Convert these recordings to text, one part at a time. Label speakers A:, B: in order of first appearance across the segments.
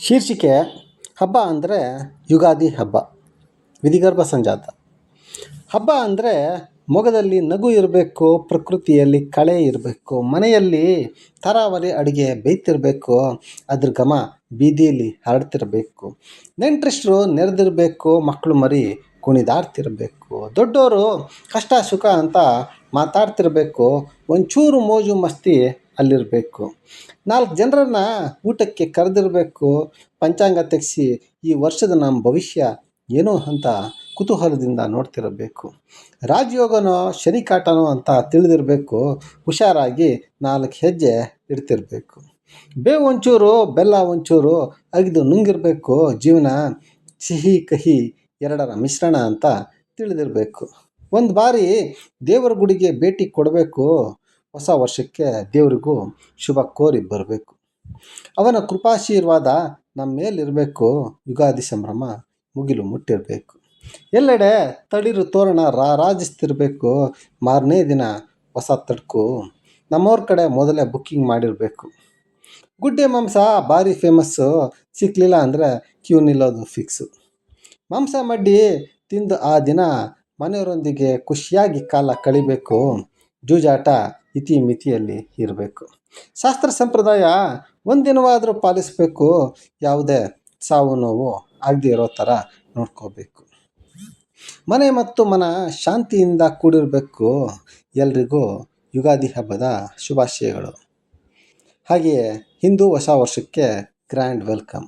A: ಶೀರ್ಷಿಕೆ ಹಬ್ಬ ಅಂದರೆ ಯುಗಾದಿ ಹಬ್ಬ, ವಿಧಿಗರ್ಭ ಸಂಜಾತ. ಹಬ್ಬ ಅಂದರೆ ಮೊಗದಲ್ಲಿ ನಗು ಇರಬೇಕು, ಪ್ರಕೃತಿಯಲ್ಲಿ ಕಳೆ ಇರಬೇಕು, ಮನೆಯಲ್ಲಿ ತರಾವರಿ ಅಡುಗೆ ಬೇಯ್ತಿರಬೇಕು, ಅದ್ರ ಘಮ ಬೀದಿಯಲ್ಲಿ ಹರಡ್ತಿರಬೇಕು, ನೆಂಟರಿಷ್ಟರು ನೆರೆದಿರಬೇಕು ಮಕ್ಕಳು ಮರಿ ಕುಣಿದಾಡ್ತಿರಬೇಕು ದೊಡ್ಡವರು ಕಷ್ಟ ಸುಖ ಅಂತ ಮಾತಾಡ್ತಿರಬೇಕು, ಒಂಚೂರು ಮೋಜು ಮಸ್ತಿ ಅಲ್ಲಿರಬೇಕು. ನಾಲ್ಕು ಜನರನ್ನ ಊಟಕ್ಕೆ ಕರೆದಿರಬೇಕು. ಪಂಚಾಂಗ ತೆಗೆಸಿ ಈ ವರ್ಷದ ನಮ್ಮ ಭವಿಷ್ಯ ಏನು ಅಂತ ಕುತೂಹಲದಿಂದ ನೋಡ್ತಿರಬೇಕು. ರಾಜಯೋಗನೋ ಶನಿ ಕಾಟನೋ ಅಂತ ತಿಳಿದಿರಬೇಕು. ಹುಷಾರಾಗಿ ನಾಲ್ಕು ಹೆಜ್ಜೆ ಇಡ್ತಿರಬೇಕು. ಬೇವು ಒಂಚೂರು, ಬೆಲ್ಲ ಒಂಚೂರು ಅಗಿದು ನುಂಗಿರಬೇಕು. ಜೀವನ ಸಿಹಿ ಕಹಿ ಎರಡರ ಮಿಶ್ರಣ ಅಂತ ತಿಳಿದಿರಬೇಕು. ಒಂದು ಬಾರಿ ದೇವರ ಗುಡಿಗೆ ಭೇಟಿ ಕೊಡಬೇಕು. ಹೊಸ ವರ್ಷಕ್ಕೆ ದೇವರಿಗೂ ಶುಭ ಕೋರಿ ಬರಬೇಕು. ಅವನ ಕೃಪಾಶೀರ್ವಾದ ನಮ್ಮ ಮೇಲಿರಬೇಕು. ಯುಗಾದಿ ಸಂಭ್ರಮ ಮುಗಿಲು ಮುಟ್ಟಿರಬೇಕು. ಎಲ್ಲೆಡೆ ತಳಿರು ತೋರಣ ರಾರಾಜಿಸ್ತಿರಬೇಕು ಮಾರನೇ ದಿನ ಹೊಸ ತಡ್ಕು ನಮ್ಮವ್ರ ಕಡೆ ಮೊದಲೇ ಬುಕ್ಕಿಂಗ್ ಮಾಡಿರಬೇಕು. ಗುಡ್ಡೆ ಮಾಂಸ ಭಾರಿ ಫೇಮಸ್ಸು ಸಿಕ್ಕಲಿಲ್ಲ ಅಂದರೆ ಕ್ಯೂ ನಿಲ್ಲೋದು ಫಿಕ್ಸು ಮಾಂಸ ಮಡ್ಡಿ ತಿಂದು ಆ ದಿನ ಮನೆಯವರೊಂದಿಗೆ ಖುಷಿಯಾಗಿ ಕಾಲ ಕಳಿಬೇಕು. ಜೂಜಾಟ ಇತಿ ಮಿತಿಯಲ್ಲಿ ಇರಬೇಕು. ಶಾಸ್ತ್ರ ಸಂಪ್ರದಾಯ ಒಂದಿನವಾದರೂ ಪಾಲಿಸಬೇಕು, ಯಾವುದೇ ಸಾವು ನೋವು ಆಗದೇ ಇರೋ ಥರ ನೋಡ್ಕೋಬೇಕು. ಮನೆ ಮತ್ತು ಮನ ಶಾಂತಿಯಿಂದ ಕೂಡಿರಬೇಕು. ಎಲ್ರಿಗೂ ಯುಗಾದಿ ಹಬ್ಬದ ಶುಭಾಶಯಗಳು. ಹಾಗೆಯೇ ಹಿಂದೂ ಹೊಸ ವರ್ಷಕ್ಕೆ ಗ್ರ್ಯಾಂಡ್ ವೆಲ್ಕಮ್.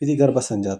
A: ವಿಧಿಗರ್ಭ ಸಂಜಾತ.